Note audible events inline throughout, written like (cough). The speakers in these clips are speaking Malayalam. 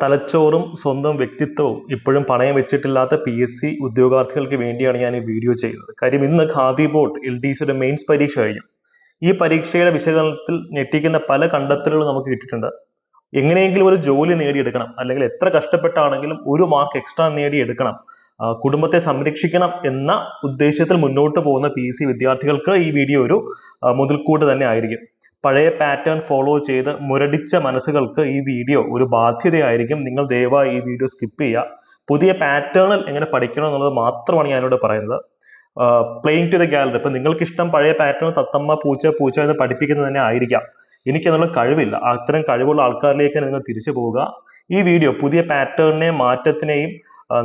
തലച്ചോറും സ്വന്തം വ്യക്തിത്വവും ഇപ്പോഴും പണയം വെച്ചിട്ടില്ലാത്ത പി എസ് സി ഉദ്യോഗാർത്ഥികൾക്ക് വേണ്ടിയാണ് ഞാൻ ഈ വീഡിയോ ചെയ്യുന്നത്. കാര്യം ഇന്ന് ഖാദി ബോർഡ് എൽ ഡി സിയുടെ മെയിൻസ് പരീക്ഷ കഴിഞ്ഞു. ഈ പരീക്ഷയുടെ വിശകലനത്തിൽ ഞെട്ടിക്കുന്ന പല കണ്ടെത്തലുകളും നമുക്ക് കിട്ടിയിട്ടുണ്ട്. എങ്ങനെയെങ്കിലും ഒരു ജോലി നേടിയെടുക്കണം അല്ലെങ്കിൽ എത്ര കഷ്ടപ്പെട്ടാണെങ്കിലും ഒരു മാർക്ക് എക്സ്ട്രാ നേടിയെടുക്കണം കുടുംബത്തെ സംരക്ഷിക്കണം എന്ന ഉദ്ദേശത്തിൽ മുന്നോട്ട് പോകുന്ന പി എസ് സി വിദ്യാർത്ഥികൾക്ക് ഈ വീഡിയോ ഒരു മുതൽക്കൂട്ട് തന്നെ ആയിരിക്കും. പഴയ പാറ്റേൺ ഫോളോ ചെയ്ത് മുരടിച്ച മനസ്സുകൾക്ക് ഈ വീഡിയോ ഒരു ബാധ്യതയായിരിക്കും. നിങ്ങൾ ദയവായി ഈ വീഡിയോ സ്കിപ്പ് ചെയ്യുക. പുതിയ പാറ്റേണിൽ എങ്ങനെ പഠിക്കണം എന്നുള്ളത് മാത്രമാണ് ഞാനിവിടെ പറയുന്നത്. പ്ലെയിങ് ടു ദ ഗാലറി ഇപ്പം നിങ്ങൾക്ക് ഇഷ്ടം പഴയ പാറ്റേൺ തത്തമ്മ പൂച്ച പൂച്ച എന്ന് പഠിപ്പിക്കുന്നത് തന്നെ ആയിരിക്കാം. എനിക്ക് അതിനുള്ള കഴിവില്ല അത്തരം കഴിവുള്ള ആൾക്കാരിലേക്ക് നിങ്ങൾ തിരിച്ചു പോവുക. ഈ വീഡിയോ പുതിയ പാറ്റേണിനെയും മാറ്റത്തിനെയും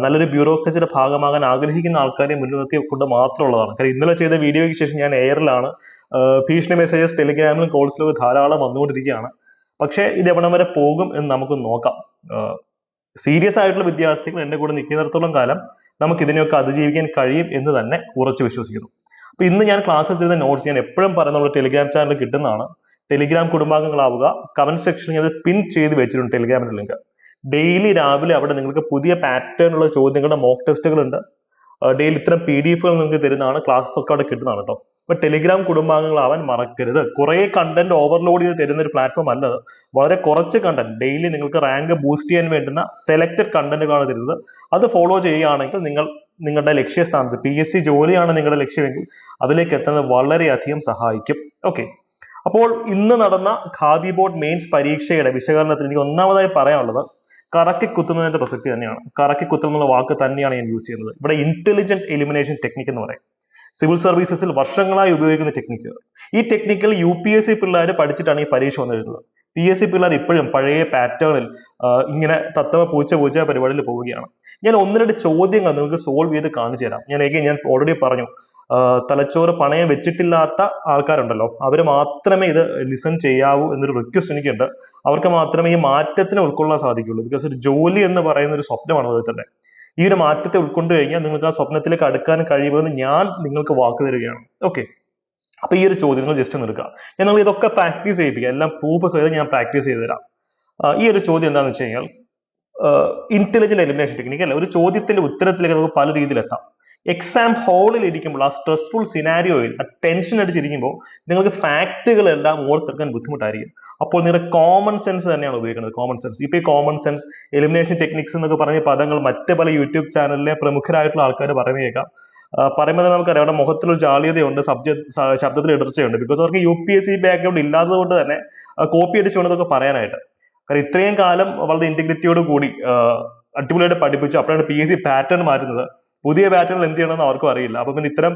നല്ലൊരു ബ്യൂറോക്രസിയുടെ ഭാഗമാകാൻ ആഗ്രഹിക്കുന്ന ആൾക്കാരെ മുന്നിൽ നിർത്തി കൊണ്ട് മാത്രമുള്ളതാണ്. കാര്യം ഇന്നലെ ചെയ്ത വീഡിയോയ്ക്ക് ശേഷം ഞാൻ എയറിലാണ് ഭീഷണി മെസ്സേജസ് ടെലിഗ്രാമിലും കോൾസിലും ധാരാളം വന്നുകൊണ്ടിരിക്കുകയാണ്. പക്ഷേ ഇത് എവിടം വരെ പോകും എന്ന് നമുക്ക് നോക്കാം. സീരിയസ് ആയിട്ടുള്ള വിദ്യാർത്ഥികൾ എന്റെ കൂടെ നിൽക്കുന്നിടത്തോളം കാലം നമുക്ക് ഇതിനെയൊക്കെ അതിജീവിക്കാൻ കഴിയും എന്ന് തന്നെ ഉറച്ചു വിശ്വസിക്കുന്നു. അപ്പൊ ഇന്ന് ഞാൻ ക്ലാസ്സിൽ തരുന്ന നോട്ട്സ് ഞാൻ എപ്പോഴും പറയുന്ന നമ്മുടെ ടെലിഗ്രാം ചാനൽ കിട്ടുന്നതാണ്. ടെലിഗ്രാം കുടുംബാംഗങ്ങളാവുക കമന്റ് സെക്ഷനിൽ ഞാൻ പിൻ ചെയ്ത് വെച്ചിട്ടുണ്ട് ടെലിഗ്രാമിന്റെ ലിങ്ക് ഡെയിലി രാവിലെ അവിടെ നിങ്ങൾക്ക് പുതിയ പാറ്റേൺ ഉള്ള ചോദ്യങ്ങളുടെ മോക്ക് ടെസ്റ്റുകൾ ഉണ്ട് ഡെയിലി ഇത്തരം പി ഡി എഫുകൾ നിങ്ങൾക്ക് തരുന്നതാണ്. ക്ലാസ്സസ് ഒക്കെ അവിടെ കിട്ടുന്നതാണ് കേട്ടോ അപ്പൊ ടെലിഗ്രാം കുടുംബാംഗങ്ങളാവാൻ മറക്കരുത്. കുറെ കണ്ടന്റ് ഓവർലോഡ് ചെയ്ത് തരുന്ന ഒരു പ്ലാറ്റ്ഫോം അല്ലത്. വളരെ കുറച്ച് കണ്ടന്റ് ഡെയിലി നിങ്ങൾക്ക് റാങ്ക് ബൂസ്റ്റ് ചെയ്യാൻ വേണ്ടുന്ന സെലക്ടഡ് കണ്ടന്റുകളാണ് തരുന്നത്. അത് ഫോളോ ചെയ്യുകയാണെങ്കിൽ നിങ്ങൾ നിങ്ങളുടെ ലക്ഷ്യസ്ഥാനത്ത് പി എസ് സി ജോലിയാണ് നിങ്ങളുടെ ലക്ഷ്യമെങ്കിൽ അതിലേക്ക് എത്തുന്നത് വളരെയധികം സഹായിക്കും. ഓക്കെ അപ്പോൾ ഇന്ന് നടന്ന ഖാദി ബോർഡ് മെയിൻസ് പരീക്ഷയുടെ വിശകലനത്തിൽ എനിക്ക് ഒന്നാമതായി പറയാനുള്ളത് കറക്കി കുത്തുന്നതിന്റെ പ്രസക്തി തന്നെയാണ്. കറക്കി കുത്തുന്ന എന്നുള്ള വാക്ക് തന്നെയാണ് ഞാൻ യൂസ് ചെയ്യുന്നത്. ഇവിടെ ഇന്റലിജന്റ് എലിമിനേഷൻ ടെക്നിക് എന്ന് പറയും. സിവിൽ സർവീസസിൽ വർഷങ്ങളായി ഉപയോഗിക്കുന്ന ടെക്നിക്ക് ഈ technical U P S C പിള്ളേർ പഠിച്ചിട്ടാണ് ഈ പരീക്ഷ വന്നിരുന്നത് പി എസ് സി പിള്ളേർ ഇപ്പോഴും പഴയ പാറ്റേണിൽ ഇങ്ങനെ തത്തമ പൂച്ച പൂച്ച പരിപാടിയിൽ പോവുകയാണ്. ഞാൻ ഒന്ന് രണ്ട് ചോദ്യങ്ങൾ നിങ്ങൾക്ക് സോൾവ് ചെയ്ത് കാണിച്ചു തരാം. ഞാൻ ഞാൻ ഓൾറെഡി പറഞ്ഞു. തലച്ചോറ് പണയം വെച്ചിട്ടില്ലാത്ത ആൾക്കാരുണ്ടല്ലോ. അവർ മാത്രമേ ഇത് ലിസൺ ചെയ്യാവൂ എന്നൊരു റിക്വസ്റ്റ് എനിക്കുണ്ട്. അവർക്ക് മാത്രമേ ഈ മാറ്റത്തിനെ ഉൾക്കൊള്ളാൻ സാധിക്കുള്ളൂ. ബിക്കോസ് ഒരു ജോലി എന്ന് പറയുന്ന ഒരു സ്വപ്നമാണ് ഓരോരുത്തരുടെ ഈ ഒരു മാറ്റത്തെ ഉൾക്കൊണ്ട് കഴിഞ്ഞാൽ നിങ്ങൾക്ക് ആ സ്വപ്നത്തിലേക്ക് അടുക്കാൻ കഴിയുമെന്ന് ഞാൻ നിങ്ങൾക്ക് വാക്ക് തരികയാണ്. ഓക്കെ അപ്പൊ ഈ ഒരു ചോദ്യം നിങ്ങൾ ജസ്റ്റ് നിൽക്കുക ഞാൻ നിങ്ങൾ ഇതൊക്കെ പ്രാക്ടീസ് ചെയ്യിപ്പിക്കുക എല്ലാം പ്രൂഫ് ചെയ്ത് ഞാൻ പ്രാക്ടീസ് ചെയ്ത് തരാം. ഈ ഒരു ചോദ്യം എന്താണെന്ന് വെച്ച് കഴിഞ്ഞാൽ ഇന്റലിജന്റ് എലിമിനേഷൻ ടെക്നിക്ക് അല്ലെ? ഒരു ചോദ്യത്തിന്റെ ഉത്തരത്തിലേക്ക് നമുക്ക് പല രീതിയിൽ എത്താം എക്സാം ഹോളിൽ ഇരിക്കുമ്പോൾ ആ സ്ട്രെസ്ഫുൾ സിനാരിയോയിൽ ആ ടെൻഷൻ അടിച്ചിരിക്കുമ്പോൾ നിങ്ങൾക്ക് ഫാക്റ്റുകളെല്ലാം ഓർത്തെടുക്കാൻ ബുദ്ധിമുട്ടായിരിക്കും. അപ്പോൾ നിങ്ങളുടെ കോമൺ സെൻസ് തന്നെയാണ് ഉപയോഗിക്കുന്നത് കോമൺ സെൻസ് ഇപ്പോൾ ഈ കോമൺ സെൻസ് എലിമിനേഷൻ ടെക്നിക്സ് എന്നൊക്കെ പറഞ്ഞ പദങ്ങൾ മറ്റ് പല യൂട്യൂബ് ചാനലിലെ പ്രമുഖരായിട്ടുള്ള ആൾക്കാർ പറഞ്ഞു കേൾക്കാം പറയുമ്പോൾ തന്നെ നമുക്കറിയാം അവിടെ മുഖത്തിലൊരു ജാളിയതയുണ്ട് സബ്ജക്ട് ശബ്ദത്തിൽ ഇടർച്ചയുണ്ട്. ബിക്കോസ് അവർക്ക് U P S C background ഇല്ലാത്തത് കൊണ്ട് തന്നെ കോപ്പി അടിച്ചു ഇതൊക്കെ പറയാനായിട്ട്. കാരണം ഇത്രയും കാലം വളരെ ഇന്റഗ്രിറ്റിയോട് കൂടി അടിപൊളിയായിട്ട് പഠിപ്പിച്ചു. അപ്പോഴാണ് പി എസ് സി പാറ്റേൺ മാറ്റുന്നത്. പുതിയ പാറ്റേണിൽ എന്ത് ചെയ്യണമെന്ന് അവർക്കും അറിയില്ല. അപ്പൊ പിന്നെ ഇത്തരം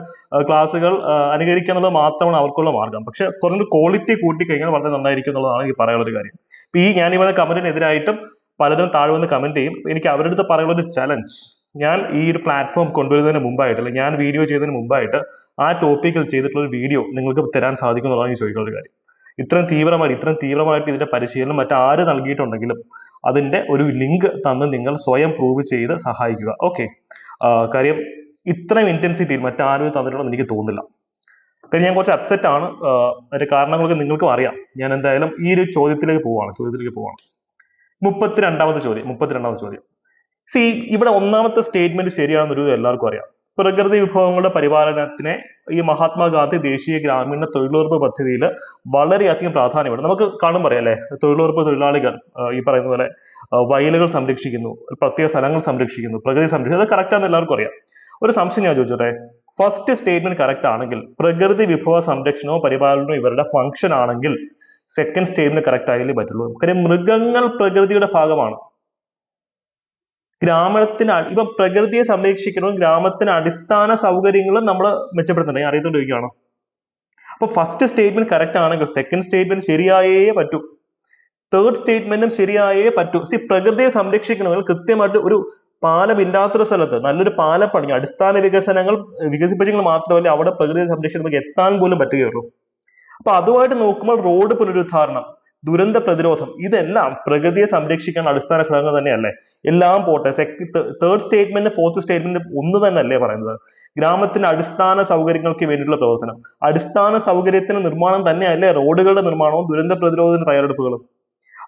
ക്ലാസ്സുകൾ അനുകരിക്കുക എന്നുള്ളത് മാത്രമാണ് അവർക്കുള്ള മാർഗം. പക്ഷെ കുറഞ്ഞൊരു ക്വാളിറ്റി കൂട്ടി കഴിഞ്ഞാൽ വളരെ നന്നായിരിക്കും എന്നുള്ളതാണ് എനിക്ക് പറയാനുള്ള ഒരു കാര്യം. ഇപ്പൊ ഈ ഞാൻ ഈ പറഞ്ഞ കമന്റിനെതിരായിട്ടും പലരും താഴെ വന്ന് കമന്റ് ചെയ്യും. എനിക്ക് അവരുടെ അടുത്ത് പറയാനുള്ള ഒരു ചലഞ്ച് ഞാൻ ഈ ഒരു പ്ലാറ്റ്ഫോം കൊണ്ടുവരുന്നതിന് മുമ്പായിട്ട് അല്ലെങ്കിൽ ഞാൻ വീഡിയോ ചെയ്തതിന് മുമ്പായിട്ട് ആ ടോപ്പിക്കിൽ ചെയ്തിട്ടുള്ള ഒരു വീഡിയോ നിങ്ങൾക്ക് തരാൻ സാധിക്കും എന്നുള്ളതാണ് ചോദിക്കാനുള്ള ഒരു കാര്യം. ഇത്രയും തീവ്രമായിട്ട് ഇത്രയും തീവ്രമായിട്ട് ഇതിന്റെ പരിശീലനം മറ്റാര് നൽകിയിട്ടുണ്ടെങ്കിലും അതിന്റെ ഒരു ലിങ്ക് തന്ന് നിങ്ങൾ സ്വയം പ്രൂവ് ചെയ്ത് സഹായിക്കുക. ഓക്കെ കാര്യം ഇത്രയും ഇന്റൻസിറ്റി മറ്റാരും തന്നിട്ടുണ്ടെന്ന് എനിക്ക് തോന്നുന്നില്ല. കാര്യം ഞാൻ കുറച്ച് അപ്സെറ്റ് ആണ്. അതിന്റെ കാരണങ്ങളൊക്കെ നിങ്ങൾക്കും അറിയാം. ഞാൻ എന്തായാലും ഈ ഒരു ചോദ്യത്തിലേക്ക് പോവാണ്. ചോദ്യത്തിലേക്ക് പോവാണ്. മുപ്പത്തിരണ്ടാമത്തെ ചോദ്യം. മുപ്പത്തിരണ്ടാമത്തെ ചോദ്യം. സി ഇവിടെ ഒന്നാമത്തെ സ്റ്റേറ്റ്മെന്റ് ശരിയാണെന്ന് ഒരു എല്ലാവർക്കും അറിയാം. പ്രകൃതി വിഭവങ്ങളുടെ പരിപാലനത്തിനെ ഈ മഹാത്മാഗാന്ധി ദേശീയ ഗ്രാമീണ തൊഴിലുറപ്പ് പദ്ധതിയിൽ വളരെയധികം പ്രാധാന്യമുണ്ട്. നമുക്ക് കാണും പറയാം അല്ലെ? തൊഴിലുറപ്പ് തൊഴിലാളികൾ ഈ പറയുന്ന പോലെ വയലുകൾ സംരക്ഷിക്കുന്നു പ്രത്യേക സ്ഥലങ്ങൾ സംരക്ഷിക്കുന്നു പ്രകൃതി സംരക്ഷിക്കുന്നു. അത് കറക്റ്റ് ആണെന്ന് എല്ലാവർക്കും അറിയാം. ഒരു സംശയം ഞാൻ ചോദിച്ചോട്ടെ? ഫസ്റ്റ് സ്റ്റേറ്റ്മെന്റ് കറക്റ്റ് ആണെങ്കിൽ പ്രകൃതി വിഭവ സംരക്ഷണവും പരിപാലനവും ഇവരുടെ ഫംഗ്ഷൻ ആണെങ്കിൽ സെക്കൻഡ് സ്റ്റേറ്റ്മെന്റ് കറക്റ്റ് ആയാലേ പറ്റുള്ളൂ. കാര്യം മൃഗങ്ങൾ പ്രകൃതിയുടെ ഭാഗമാണ്. ഗ്രാമത്തിന് ഇപ്പൊ പ്രകൃതിയെ സംരക്ഷിക്കണം ഗ്രാമത്തിന് അടിസ്ഥാന സൗകര്യങ്ങൾ നമ്മൾ മെച്ചപ്പെടുത്തണം. അറിയത്തോണ്ട് ചോദിക്കുകയാണ് അപ്പൊ ഫസ്റ്റ് സ്റ്റേറ്റ്മെന്റ് കറക്റ്റ് ആണെങ്കിൽ സെക്കൻഡ് സ്റ്റേറ്റ്മെന്റ് ശരിയായേ പറ്റൂ. തേർഡ് സ്റ്റേറ്റ്മെന്റും ശരിയായേ പറ്റൂ. സി പ്രകൃതിയെ സംരക്ഷിക്കണമെങ്കിൽ കൃത്യമായിട്ട് ഒരു പാലമില്ലാത്തൊരു സ്ഥലത്ത് നല്ലൊരു പാലം പണിഞ്ഞ് അടിസ്ഥാന വികസനങ്ങൾ വികസിപ്പിച്ചെങ്കിൽ മാത്രമല്ല അവിടെ പ്രകൃതിയെ നമുക്ക് എത്താൻ പോലും പറ്റുകയുള്ളൂ. അപ്പൊ അതുമായിട്ട് നോക്കുമ്പോൾ റോഡ് പുനരുദ്ധാരണം. ദുരന്ത പ്രതിരോധം ഇതെല്ലാം പ്രകൃതിയെ സംരക്ഷിക്കാൻ അടിസ്ഥാന ഘടകങ്ങൾ തന്നെയല്ലേ? എല്ലാം പോട്ടെ തേർഡ് സ്റ്റേറ്റ്മെന്റ് ഫോർത്ത് സ്റ്റേറ്റ്മെന്റ് ഒന്ന് തന്നെ അല്ലേ പറയുന്നത്? ഗ്രാമത്തിന് അടിസ്ഥാന സൗകര്യങ്ങൾക്ക് വേണ്ടിയിട്ടുള്ള പ്രവർത്തനം. അടിസ്ഥാന സൗകര്യത്തിന് നിർമ്മാണം തന്നെയല്ലേ റോഡുകളുടെ നിർമ്മാണവും ദുരന്ത പ്രതിരോധത്തിന് തയ്യാറെടുപ്പുകളും?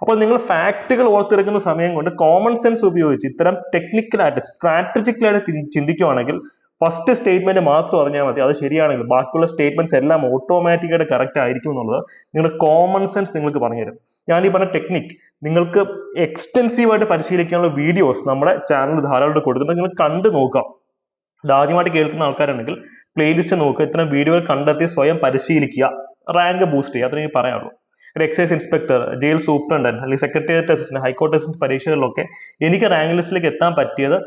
അപ്പോൾ നിങ്ങൾ ഫാക്റ്റുകൾ ഓർത്തെടുക്കുന്ന സമയം കൊണ്ട് കോമൺ സെൻസ് ഉപയോഗിച്ച് ഇത്തരം ടെക്നിക്കലായിട്ട് സ്ട്രാറ്റജിക്കലായിട്ട് ചിന്തിക്കുവാണെങ്കിൽ ഫസ്റ്റ് സ്റ്റേറ്റ്മെന്റ് മാത്രം അറിഞ്ഞാൽ മതി. അത് ശരിയാണെങ്കിൽ ബാക്കിയുള്ള സ്റ്റേറ്റ്മെന്റ്സ് എല്ലാം ഓട്ടോമാറ്റിക്കായിട്ട് കറക്റ്റ് ആയിരിക്കും എന്നുള്ളത് നിങ്ങളുടെ കോമൺ സെൻസ് നിങ്ങൾക്ക് പറഞ്ഞുതരും. ഞാൻ ഈ പറഞ്ഞ ടെക്നിക് നിങ്ങൾക്ക് എക്സ്റ്റെൻസീവ് ആയിട്ട് പരിശീലിക്കാനുള്ള വീഡിയോസ് നമ്മുടെ ചാനൽ ധാരാളം കൊടുത്തിട്ടുണ്ട്. നിങ്ങൾ കണ്ടു നോക്കാം ഇത് ആദ്യമായിട്ട് കേൾക്കുന്ന ആൾക്കാരുണ്ടെങ്കിൽ പ്ലേലിസ്റ്റ് നോക്കുക. ഇത്തരം വീഡിയോകൾ കണ്ടെത്തി സ്വയം പരിശീലിക്കുക. റാങ്ക് ബൂസ്റ്റ് ചെയ്യുക. അത്രേ എനിക്ക് പറയാനുള്ളൂ. ഒരു എക്സൈസ് ഇൻസ്പെക്ടർ ജയിൽ സൂപ്രണ്ടന്റ് അല്ലെങ്കിൽ secretariat assistant high court assistant പരീക്ഷകളിലൊക്കെ എനിക്ക് റാങ്ക് ലിസ്റ്റിലേക്ക് എത്താൻ പറ്റിയത്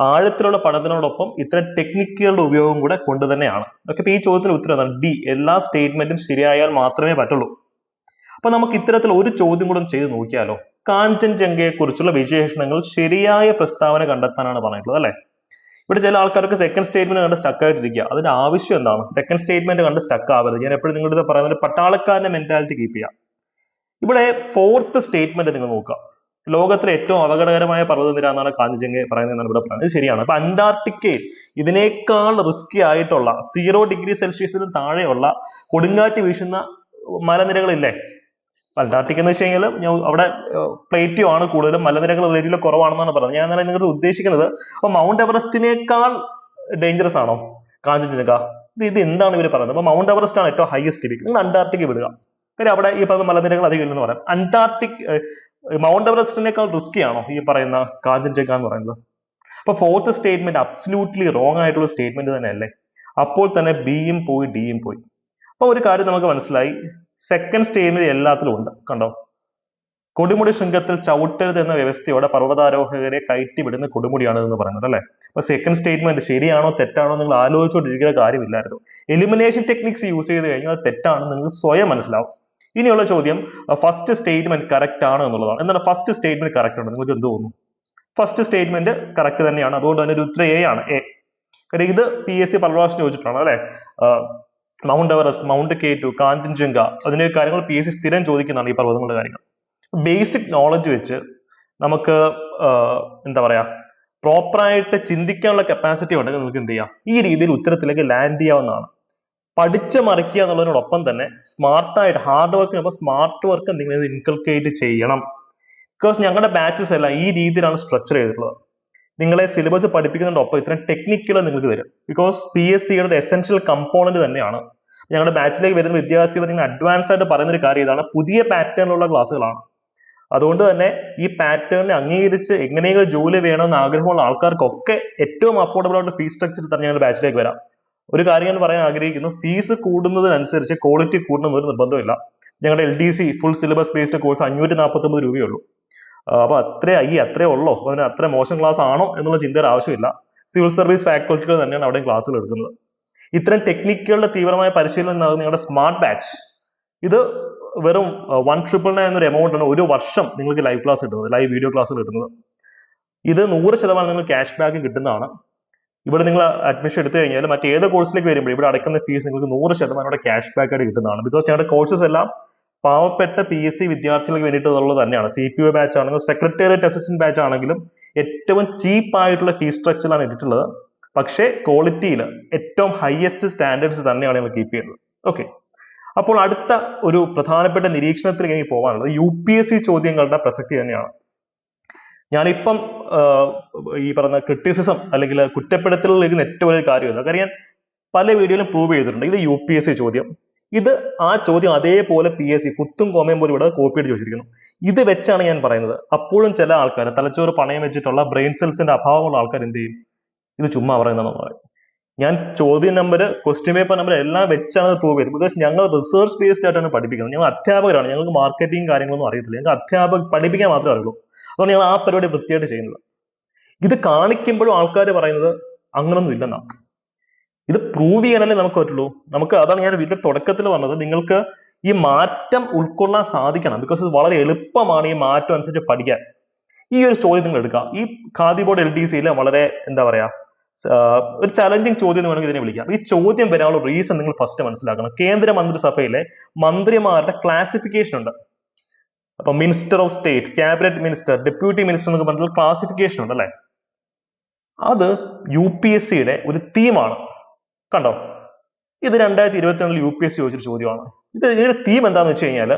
ആഴത്തിലുള്ള പഠനത്തിനോടൊപ്പം ഇത്തരം ടെക്നിക്കുകളുടെ ഉപയോഗം കൂടെ കൊണ്ട് തന്നെയാണ്. ഓക്കെ ഈ ചോദ്യത്തിന് ഉത്തരം എന്താണ്? ഡി എല്ലാ സ്റ്റേറ്റ്മെന്റും ശരിയായാൽ മാത്രമേ പറ്റുള്ളൂ. അപ്പൊ നമുക്ക് ഇത്തരത്തിൽ ഒരു ചോദ്യം കൂടെ ചെയ്ത് നോക്കിയാലോ? കാഞ്ചൻജംഗയെ കുറിച്ചുള്ള വിശേഷണങ്ങൾ ശരിയായ പ്രസ്താവന കണ്ടെത്താനാണ് പറഞ്ഞിട്ടുള്ളത് അല്ലെ? ഇവിടെ ചില ആൾക്കാർക്ക് സെക്കൻഡ് സ്റ്റേറ്റ്മെന്റ് കണ്ട് സ്റ്റക്ക് ആയിട്ടിരിക്കുക. അതിന്റെ ആവശ്യം എന്താണ്? സെക്കൻഡ് സ്റ്റേറ്റ്മെന്റ് കണ്ട് സ്റ്റക്ക് ആവരുത്. ഞാൻ എപ്പോഴും നിങ്ങളുടെ പറയുന്നത് പട്ടാളക്കാരന്റെ മെന്റാലിറ്റി കീപ്പ് ചെയ്യാം ഇവിടെ ഫോർത്ത് സ്റ്റേറ്റ്മെന്റ് നിങ്ങൾ നോക്കുക. ലോകത്തിലെ ഏറ്റവും അപകടകരമായ പർവതനിര എന്നാണ് കാഞ്ചൻജംഗ പറയുന്നതെന്നാണ് ഇവിടെ പറയുന്നത്. ശരിയാണ്. അപ്പൊ അന്റാർട്ടിക്കയിൽ ഇതിനേക്കാൾ റിസ്കി ആയിട്ടുള്ള സീറോ ഡിഗ്രി സെൽഷ്യസിന് താഴെയുള്ള കൊടുങ്കാറ്റ് വീശുന്ന മലനിരകളില്ലേ? അന്റാർട്ടിക് എന്ന് വെച്ച് കഴിഞ്ഞാൽ ഞാൻ അവിടെ പ്ലേറ്റിയോ ആണ് കൂടുതലും. മലനിരകൾ റിലേറ്റീവ് കുറവാണെന്നാണ് പറയുന്നത് ഞാൻ എന്നാലും നിങ്ങൾക്ക് ഉദ്ദേശിക്കുന്നത് അപ്പൊ മൗണ്ട് എവറസ്റ്റിനേക്കാൾ ഡേഞ്ചറസ് ആണോ കാഞ്ചൻജംഗ ഇത് എന്താണ് ഇവർ പറയുന്നത്? അപ്പൊ മൗണ്ട് എവറസ്റ്റ് ആണ് ഏറ്റവും ഹയസ്റ്റ് പീക്ക് നിങ്ങൾ അന്റാർട്ടിക്ക വിടുക. അവിടെ ഈ പറയുന്ന മലനിരകൾ അധികം ഇല്ലെന്ന് പറയാം. അന്റാർട്ടിക് മൗണ്ട് എവറസ്റ്റിനേക്കാൾ റിസ്കി ആണോ ഈ പറയുന്ന കാഞ്ചൻജംഗ എന്ന് പറയുന്നത്? അപ്പൊ ഫോർത്ത് സ്റ്റേറ്റ്മെന്റ് അബ്സല്യൂട്ട്ലി റോങ് ആയിട്ടുള്ള സ്റ്റേറ്റ്മെന്റ് തന്നെ അല്ലേ അപ്പോൾ തന്നെ ബിയും പോയി ഡിയും പോയി. അപ്പൊ ഒരു കാര്യം നമുക്ക് മനസ്സിലായി. സെക്കൻഡ് സ്റ്റേറ്റ്മെന്റ് എല്ലാത്തിലും ഉണ്ട്. കണ്ടോ? കൊടുമുടി ശൃംഖത്തിൽ ചവിട്ടരുത് എന്ന വ്യവസ്ഥയോടെ പർവതാരോഹകരെ കയറ്റി വിടുന്ന കൊടുമുടിയാണ് എന്ന് പറയുന്നത് അല്ലേ? അപ്പൊ സെക്കൻഡ് സ്റ്റേറ്റ്മെന്റ് ശരിയാണോ തെറ്റാണോ നിങ്ങൾ ആലോചിച്ചുകൊണ്ടിരിക്കുന്ന കാര്യമില്ലായിരുന്നു. എലിമിനേഷൻ ടെക്നിക്സ് യൂസ് ചെയ്ത് കഴിഞ്ഞാൽ അത് തെറ്റാണെന്ന് നിങ്ങൾക്ക് സ്വയം മനസ്സിലാവും. ഇനിയുള്ള ചോദ്യം ഫസ്റ്റ് സ്റ്റേറ്റ്മെന്റ് കറക്റ്റ് ആണ് എന്നുള്ളതാണ്. എന്താണ് ഫസ്റ്റ് സ്റ്റേറ്റ്മെന്റ് കറക്റ്റ് ആണ്? നിങ്ങൾക്ക് എന്ത് തോന്നുന്നു? ഫസ്റ്റ് സ്റ്റേറ്റ്മെന്റ് കറക്റ്റ് തന്നെയാണ്. അതുകൊണ്ട് തന്നെ ഒരു ഉത്തരം എ ആണ്. എ കാര്യം ഇത് പി എസ് സി പല പ്രാവശ്യം ചോദിച്ചിട്ടാണ് അല്ലെ? Mount Everest mount K two Kanchenjunga അതിന്റെ കാര്യങ്ങൾ പി എസ് സി സ്ഥിരം ചോദിക്കുന്നതാണ് ഈ പർവതങ്ങളുടെ കാര്യങ്ങൾ. ബേസിക് നോളജ് വെച്ച് നമുക്ക് എന്താ പറയാ പ്രോപ്പറായിട്ട് ചിന്തിക്കാനുള്ള കപ്പാസിറ്റി ഉണ്ടെങ്കിൽ നിങ്ങൾക്ക് എന്ത് ചെയ്യാം? ഈ രീതിയിൽ ഉത്തരത്തിലേക്ക് ലാൻഡ് ചെയ്യാവുന്നതാണ്. പഠിച്ച് മറിക്കുക എന്നുള്ളതിനോടൊപ്പം തന്നെ സ്മാർട്ടായിട്ട് ഹാർഡ് വർക്കിനൊപ്പം സ്മാർട്ട് വർക്ക് നിങ്ങൾ ഇൻകൾക്കേറ്റ് ചെയ്യണം. ബിക്കോസ് ഞങ്ങളുടെ ബാച്ചസ് എല്ലാം ഈ രീതിയിലാണ് സ്ട്രക്ചർ ചെയ്തിട്ടുള്ളത്. നിങ്ങളെ സിലബസ് പഠിപ്പിക്കുന്നതിനോടൊപ്പം ഇത്രയും ടെക്നിക്കുകൾ നിങ്ങൾക്ക് തരും. ബിക്കോസ് പി എസ് സിയുടെ എസെൻഷ്യൽ കമ്പോണന്റ് തന്നെയാണ്. ഞങ്ങളുടെ ബാച്ചിലേക്ക് വരുന്ന വിദ്യാർത്ഥികൾ നിങ്ങൾ അഡ്വാൻസ് ആയിട്ട് പറയുന്ന ഒരു കാര്യം ഇതാണ്. പുതിയ പാറ്റേണിലുള്ള ക്ലാസ്സുകളാണ്. അതുകൊണ്ട് തന്നെ ഈ പാറ്റേണിനെ അംഗീകരിച്ച് എങ്ങനെയെങ്കിലും ജോലി വേണമെന്ന് ആഗ്രഹമുള്ള ആൾക്കാർക്കൊക്കെ ഏറ്റവും അഫോർഡബിൾ ആയിട്ടുള്ള ഫീസ് സ്ട്രക്ചറിൽ തന്നെ ഞങ്ങളുടെ ബാച്ചിലേക്ക് വരാം. ഒരു കാര്യം ഞാൻ പറയാൻ ആഗ്രഹിക്കുന്നു. ഫീസ് കൂടുന്നതിനനുസരിച്ച് ക്വാളിറ്റി കൂടുന്ന ഒരു നിർബന്ധമില്ല. ഞങ്ങളുടെ L D C full syllabus based course അഞ്ഞൂറ്റി നാൽപ്പത്തൊമ്പത് രൂപയേ അപ്പൊ അത്രേ ഈ അത്രേ ഉള്ളോ? അവന് അത്ര മോശം ക്ലാസ് ആണോ എന്നുള്ള ചിന്തയുടെ ആവശ്യമില്ല. സിവിൽ സർവീസ് ഫാക്കൽറ്റികൾ തന്നെയാണ് അവിടെ ക്ലാസ്സുകൾ എടുക്കുന്നത്. ഇത്തരം ടെക്നിക്കുകളുടെ തീവ്രമായ പരിശീലനം നൽകുന്ന നിങ്ങളുടെ സ്മാർട്ട് ബാച്ച് ഇത് വെറും വൺ ട്രിപ്പിൾ നയൻ എന്നൊരു എമൗണ്ട് ആണ് ഒരു വർഷം നിങ്ങൾക്ക് ലൈവ് ക്ലാസ് കിട്ടുന്നത് ലൈവ് വീഡിയോ ക്ലാസ് കിട്ടുന്നത്. ഇത് നൂറ് ശതമാനം നിങ്ങൾക്ക് ക്യാഷ് ബാക്ക് കിട്ടുന്നതാണ്. ഇവിടെ നിങ്ങൾ അഡ്മിഷൻ എടുത്തു കഴിഞ്ഞാൽ മറ്റേത് കോഴ്സിലേക്ക് വരുമ്പോൾ ഇവിടെ അടക്കുന്ന ഫീസ് നിങ്ങൾക്ക് നൂറ് ശതമാനം ഇവിടെ ക്യാഷ് ബാക്ക് ആയിട്ട് കിട്ടുന്നതാണ്. ബിക്കോസ് ഞങ്ങളുടെ കോഴ്സസ് എല്ലാം പാവപ്പെട്ട പി എസ് സി വിദ്യാർത്ഥികൾക്ക് വേണ്ടിയിട്ടുള്ളത് തന്നെയാണ്. സി പി ഒ ബാച്ച് ആണെങ്കിലും സെക്രട്ടേറിയറ്റ് അസിസ്റ്റന്റ് ബാച്ച് ആണെങ്കിലും ഏറ്റവും ചീപ്പ് ആയിട്ടുള്ള ഫീസ് സ്ട്രക്ചറിലാണ് ഇട്ടിട്ടുള്ളത്. പക്ഷേ ക്വാളിറ്റിയിൽ ഏറ്റവും ഹയസ്റ്റ് സ്റ്റാൻഡേർഡ്സ് തന്നെയാണ് ഞങ്ങൾ കീപ്പ് ചെയ്യുന്നത്. ഓക്കെ അപ്പോൾ അടുത്ത ഒരു പ്രധാനപ്പെട്ട നിരീക്ഷണത്തിലേക്ക് എനിക്ക് പോകാനുള്ളത്. യു പി എസ് സി ചോദ്യങ്ങളുടെ പ്രസക്തി തന്നെയാണ്. ഞാനിപ്പം ഈ പറഞ്ഞ ക്രിറ്റിസിസം അല്ലെങ്കിൽ കുറ്റപ്പെടുത്തലിലേക്ക് ഏറ്റവും വലിയ കാര്യം ഇത് കാര്യം പല വീഡിയോയിലും പ്രൂവ് ചെയ്തിട്ടുണ്ട്. ഇത് യു പി എസ് സി ചോദ്യം. ഇത് ആ ചോദ്യം അതേപോലെ പി എസ് സി കുത്തും കോമയും പോലും ഇവിടെ കോപ്പി അടിച്ച് ചോദിച്ചിരിക്കുന്നു ഇത് വെച്ചാണ് ഞാൻ പറയുന്നത്. അപ്പോഴും ചില ആൾക്കാർ തലച്ചോറ് പണയം വെച്ചിട്ടുള്ള ബ്രെയിൻ സെൽസിന്റെ അഭാവമുള്ള ആൾക്കാർ എന്ത് ചെയ്യും? ഇത് ചുമ്മാ പറയുന്നതെന്ന് പറയും ഞാൻ ചോദ്യം നമ്പർ ക്വസ്റ്റ്യൻ പേപ്പർ നമ്പർ എല്ലാം വെച്ചാണ് പ്രൂവ് ചെയ്തത്. ബിക്കോസ് ഞങ്ങൾ റിസർച്ച് ബേസ്ഡ് ആയിട്ടാണ് പഠിപ്പിക്കുന്നത്. ഞങ്ങൾ അധ്യാപകരാണ്. ഞങ്ങൾക്ക് മാർക്കറ്റിംഗ് കാര്യങ്ങളൊന്നും അറിയത്തില്ല. ഞങ്ങൾക്ക് അധ്യാപക പഠിപ്പിക്കാൻ മാത്രമേ അറിയുള്ളൂ. അതുകൊണ്ട് ആ പരിപാടി വൃത്തിയായിട്ട് ചെയ്യുന്നത്. ഇത് കാണിക്കുമ്പോഴും ആൾക്കാർ പറയുന്നത് അങ്ങനൊന്നും ഇല്ലെന്നാണ് ഇത് പ്രൂവ് ചെയ്യാനല്ലേ നമുക്ക് പറ്റുള്ളൂ നമുക്ക് അതാണ് ഞാൻ വീട്ടിൽ തുടക്കത്തിൽ പറഞ്ഞത്. നിങ്ങൾക്ക് ഈ മാറ്റം ഉൾക്കൊള്ളാൻ സാധിക്കണം. ബിക്കോസ് ഇത് വളരെ എളുപ്പമാണ് ഈ മാറ്റം അനുസരിച്ച് പഠിക്കാൻ. ഈ ഒരു ചോദ്യം നിങ്ങൾ എടുക്കുക. ഈ ഖാദി ബോർഡ് എൽ ഡി സിയിലെ വളരെ എന്താ പറയാ ഒരു ചലഞ്ചിങ് ചോദ്യം എന്ന് വേണമെങ്കിൽ ഇതിനെ വിളിക്കാം. ഈ ചോദ്യം വരാനുള്ള റീസൺ നിങ്ങൾ ഫസ്റ്റ് മനസ്സിലാക്കണം. കേന്ദ്ര മന്ത്രിസഭയിലെ മന്ത്രിമാരുടെ ക്ലാസിഫിക്കേഷൻ ഉണ്ട്. അപ്പൊ minister of state cabinet minister deputy minister എന്നൊക്കെ പറഞ്ഞിട്ടുള്ള ക്ലാസിഫിക്കേഷൻ ഉണ്ട് അല്ലെ അത് യു പി എസ് സിയുടെ ഒരു തീമാണ് കണ്ടോ? ഇത് രണ്ടായിരത്തി ഇരുപത്തിരണ്ടിൽ യു പി എസ് സി ചോദിച്ചൊരു ചോദ്യമാണ്. ഇത് ഇതിന്റെ തീം എന്താണെന്ന് വെച്ച് കഴിഞ്ഞാൽ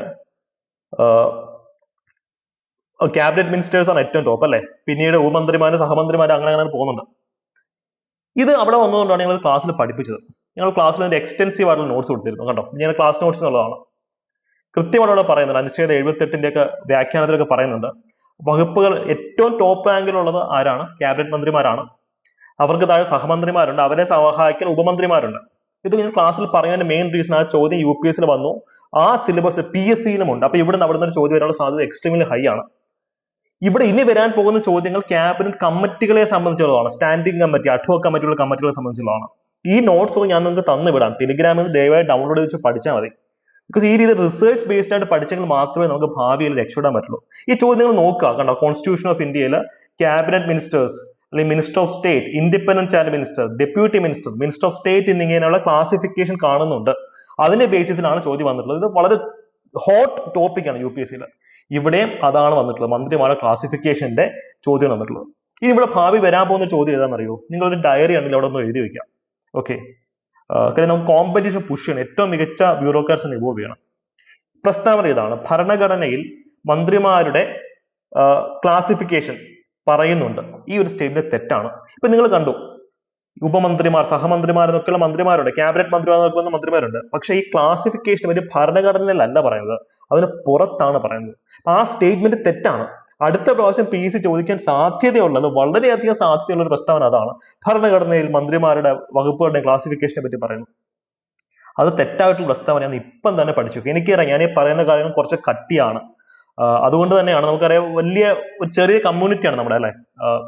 ക്യാബിനറ്റ് മിനിസ്റ്റേഴ്സ് ആണ് ഏറ്റവും ടോപ്പ് അല്ലേ? പിന്നീട് ഉപമന്ത്രിമാര് സഹമന്ത്രിമാര് അങ്ങനെ അങ്ങനെ പോകുന്നുണ്ട്. ഇത് അവിടെ വന്നതുകൊണ്ടാണ് ഞങ്ങൾ ക്ലാസ്സിൽ പഠിപ്പിച്ചത്. ഞങ്ങൾ ക്ലാസ്സിൽ അതിന്റെ എക്സ്റ്റെൻസീവ് ആയിട്ടുള്ള നോട്ട്സ് കൊടുത്തിരുന്നു. കണ്ടോ? ഞങ്ങൾ ക്ലാസ് നോട്ട്സ് എന്നുള്ളതാണ്. കൃത്യമായിട്ട് അവിടെ പറയുന്നുണ്ട്. അനുച്ഛേദം എഴുപത്തെട്ടിന്റെ ഒക്കെ വ്യാഖ്യാനത്തിലൊക്കെ പറയുന്നുണ്ട്. വകുപ്പുകൾ ഏറ്റവും ടോപ്പ് റാങ്കിലുള്ളത് ആരാണ്? ക്യാബിനറ്റ് മന്ത്രിമാരാണ്. അവർക്ക് താഴെ സഹമന്ത്രിമാരുണ്ട്. അവരെ സഹായിക്കാൻ ഉപമന്ത്രിമാരുണ്ട്. ഇത് ഞാൻ ക്ലാസ്സിൽ പറയുന്നതിന്റെ മെയിൻ റീസൺ ആ ചോദ്യം യു പി എസിൽ വന്നു. ആ സിലബസ് പി എസ് സിയിലും ഉണ്ട്. അപ്പൊ ഇവിടെ അവിടുന്ന് ഒരു ചോദ്യം വരാനുള്ള സാധ്യത എക്സ്ട്രീംലി ഹൈ ആണ്. ഇവിടെ ഇനി വരാൻ പോകുന്ന ചോദ്യങ്ങൾ ക്യാബിനറ്റ് കമ്മിറ്റികളെ സംബന്ധിച്ചുള്ളതാണ്. സ്റ്റാൻഡിംഗ് കമ്മിറ്റി അഡ്വോ കമ്മിറ്റിയുള്ള കമ്മിറ്റികളെ സംബന്ധിച്ചുള്ളതാണ്. ഈ നോട്ട്സ് ഞാൻ നിങ്ങൾക്ക് തന്നു വിടാം. ടെലിഗ്രാമിൽ ദയവായി ഡൗൺലോഡ് ചെയ്ത് പഠിച്ചാൽ മതി. ബിക്കോസ് ഈ രീതി റിസർച്ച് ബേസ്ഡ് ആയിട്ട് പഠിച്ചെങ്കിൽ മാത്രമേ നമുക്ക് ഭാവിയിൽ രക്ഷപ്പെടാൻ പറ്റുള്ളൂ. ഈ ചോദ്യങ്ങൾ നോക്കുക. കണ്ടോ കോൺസ്റ്റിറ്റ്യൂഷൻ ഓഫ് ഇന്ത്യയിൽ ക്യാബിനറ്റ് മിനിസ്റ്റേഴ്സ് അല്ലെങ്കിൽ minister of state independent ചാൻഡ് minister deputy minister minister of state എന്നിങ്ങനെയുള്ള ക്ലാസിഫിക്കേഷൻ കാണുന്നുണ്ട്. അതിന്റെ ബേസിസിലാണ് ചോദ്യം വന്നിട്ടുള്ളത്. ഇത് വളരെ ഹോട്ട് ടോപ്പിക്കാണ് യു പി എസ് സിയിൽ ഇവിടെയും അതാണ് വന്നിട്ടുള്ളത്. മന്ത്രിമാരുടെ ക്ലാസിഫിക്കേഷന്റെ ചോദ്യം വന്നിട്ടുള്ളത്. ഇനി ഇവിടെ ഭാവി വരാൻ പോകുന്ന ചോദ്യം ഏതാണെന്നറിയോ? നിങ്ങളൊരു ഡയറി ആണെങ്കിൽ അവിടെ ഒന്ന് എഴുതി വെക്കാം ഓക്കെ കാര്യം നമുക്ക് കോമ്പറ്റീഷൻ പുഷ് ചെയ്യണം. ഏറ്റവും മികച്ച ബ്യൂറോക്രാറ്റ്സിനെ ഇവോൾവ് ചെയ്യണം. പ്രസ്താവന ഇതാണ്. ഭരണഘടനയിൽ മന്ത്രിമാരുടെ ക്ലാസിഫിക്കേഷൻ പറയുന്നുണ്ട്. ഈ ഒരു സ്റ്റേറ്റ്മെന്റ് തെറ്റാണ്. ഇപ്പൊ നിങ്ങൾ കണ്ടു. ഉപമന്ത്രിമാർ സഹമന്ത്രിമാർ എന്നൊക്കെയുള്ള മന്ത്രിമാരുണ്ട്. ക്യാബിനറ്റ് മന്ത്രിമാർ മന്ത്രിമാരുണ്ട്. പക്ഷേ ഈ ക്ലാസിഫിക്കേഷൻ ഒരു ഭരണഘടനയിലല്ല പറയുന്നത്. അതിന് പുറത്താണ് പറയുന്നത്. ആ സ്റ്റേറ്റ്മെന്റ് തെറ്റാണ്. അടുത്ത പ്രാവശ്യം പി സി ചോദിക്കാൻ സാധ്യതയുള്ളത് വളരെയധികം സാധ്യതയുള്ള ഒരു പ്രസ്താവന അതാണ്. ഭരണഘടനയിൽ മന്ത്രിമാരുടെ വകുപ്പുകളുടെ ക്ലാസിഫിക്കേഷനെ പറ്റി പറയുന്നു. അത് തെറ്റായിട്ടുള്ള പ്രസ്താവനയാണ് ഇപ്പം തന്നെ പഠിച്ചു. എനിക്കറിയാം ഞാൻ ഈ പറയുന്ന കാര്യങ്ങൾ കുറച്ച് കട്ടിയാണ്. അതുകൊണ്ട് തന്നെയാണ് നമുക്കറിയാം വലിയ ഒരു ചെറിയ കമ്മ്യൂണിറ്റിയാണ് നമ്മുടെ അല്ലെ?